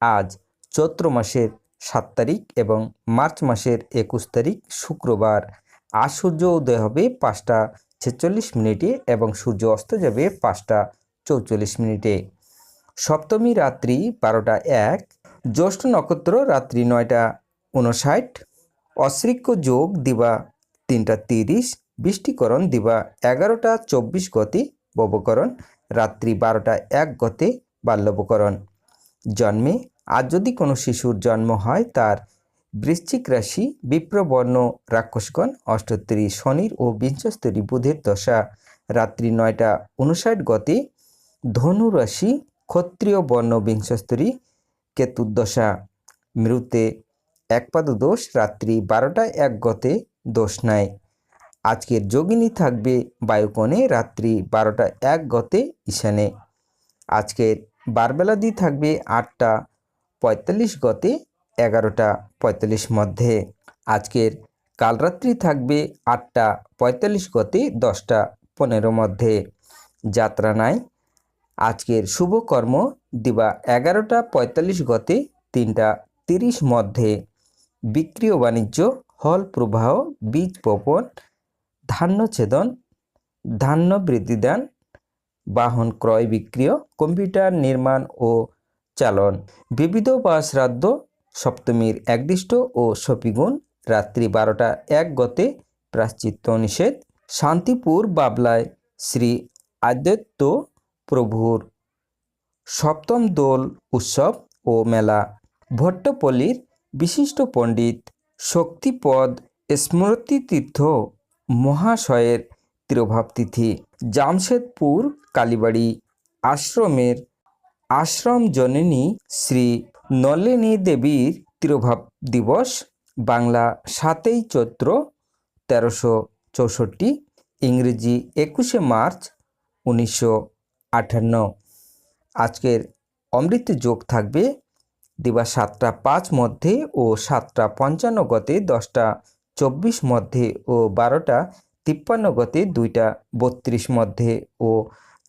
আজ চৈত্র মাসের সাত তারিখ এবং মার্চ মাসের একুশ তারিখ শুক্রবার। আজ সূর্য উদয় হবে পাঁচটা ছেচল্লিশ মিনিটে এবং সূর্য অস্ত যাবে পাঁচটা চৌচল্লিশ মিনিটে। সপ্তমী রাত্রি বারোটা এক, জ্যৈষ্ঠ নক্ষত্র রাত্রি নয়টা উনষাট অশ্রিক্য যোগ দিবা তিনটা তিরিশ, বৃষ্টিকরণ দিবা এগারোটা চব্বিশ গতি ববকরণ, রাত্রি বারোটা এক গতে বাল্যবকরণ। জন্মে আজ যদি কোনো শিশুর জন্ম হয়, তার বৃশ্চিক রাশি বিপ্রবর্ণ রাক্ষসগণ অষ্টোত্তরী শনির ও বিংশস্তরী বুধের দশা রাত্রি নয়টা উনষাট গতে ধনু রাশি ক্ষত্রিয় বর্ণ বিংশস্তরী কেতুর্দশা মৃতে একপাদ দোষ রাত্রি বারোটা এক গতে দোষ নাই। আজকের যোগিনী থাকবে বায়ুকোণে রাত্রি বারোটা এক গতে ঈশানে। আজকের বারবেলাদি থাকবে আটটা পঁয়তাল্লিশ গতে এগারোটা পঁয়তাল্লিশ মধ্যে। আজকের কালরাত্রি থাকবে আটটা পঁয়তাল্লিশ গতে দশটা পনেরো মধ্যে। যাত্রা নাই। আজকের শুভকর্ম দিবা এগারোটা পঁয়তাল্লিশ গতে তিনটা তিরিশ মধ্যে। বিক্রি ও বাণিজ্য, হল প্রবাহ, বীজ বপন, ধান্য ছেদন, ধান্য বৃদ্ধিদান, বাহন ক্রয় বিক্রিয়, কম্পিউটার নির্মাণ ও চালন। বিবিধ বা শ্রাদ্ধ সপ্তমীর একদিষ্ট ও সপিগুণ রাত্রি বারোটা এক গতে প্রাশ্চিত্য নিষেধ। শান্তিপুর বাবলায় শ্রী আদ্বৈত প্রভুর সপ্তম দোল উৎসব ও মেলা। ভট্টপল্লীর বিশিষ্ট পণ্ডিত শক্তিপদ স্মৃতিতীর্থ মহাশয়ের তিরোভাব তিথি। জামশেদপুর কালীবাড়ি আশ্রমের আশ্রম জননী শ্রী নলিনী দেবীর তিরোভাব দিবস, বাংলা সাতই চৈত্র তেরোশো চৌষট্টি, ইংরেজি একুশে মার্চ উনিশশো আটান্ন। আজকের অমৃত যোগ থাকবে দিবা সাতটা পাঁচ মধ্যে ও সাতটা পঞ্চান্ন গতে, দশটা চব্বিশ মধ্যে ও বারোটা তিপ্পান্ন গতে, দুইটা বত্রিশ মধ্যে ও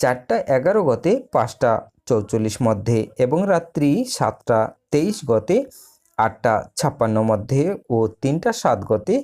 চারটা এগারো গতে, পাঁচটা চৌচল্লিশ মধ্যে এবং রাত্রি সাতটা তেইশ গতে আটটা ছাপ্পান্ন মধ্যে ও তিনটা সাত গতে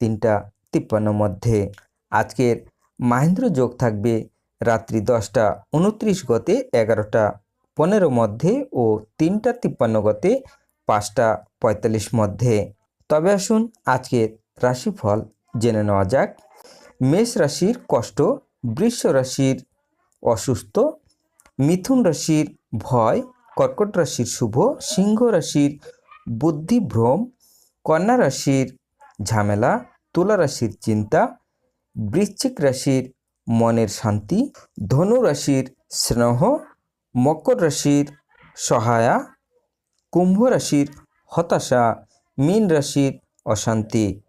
তিনটা তিপ্পান্ন মধ্যে। আজকের মাহেন্দ্র যোগ থাকবে রাত্রি দশটা উনত্রিশ গতে এগারোটা পনেরো মধ্যে ও তিনটা তিপ্পান্ন গতে পাঁচটা পঁয়তাল্লিশ মধ্যে। তবে আসুন আজকের রাশিফল জেনে নেওয়া যাক। মেষ রাশির কষ্ট, বৃষ রাশির অসুস্থ মিথুন রাশির ভয়, কর্কট রাশির শুভ, সিংহ রাশির বুদ্ধিভ্রম কন্যা রাশির ঝামেলা, তুলা রাশির চিন্তা, বৃশ্চিক রাশির মনের শান্তি, ধনু রাশির স্নেহ, মকর রাশির সহায়া, কুম্ভ রাশির হতাশা, মীন রাশির অশান্তি।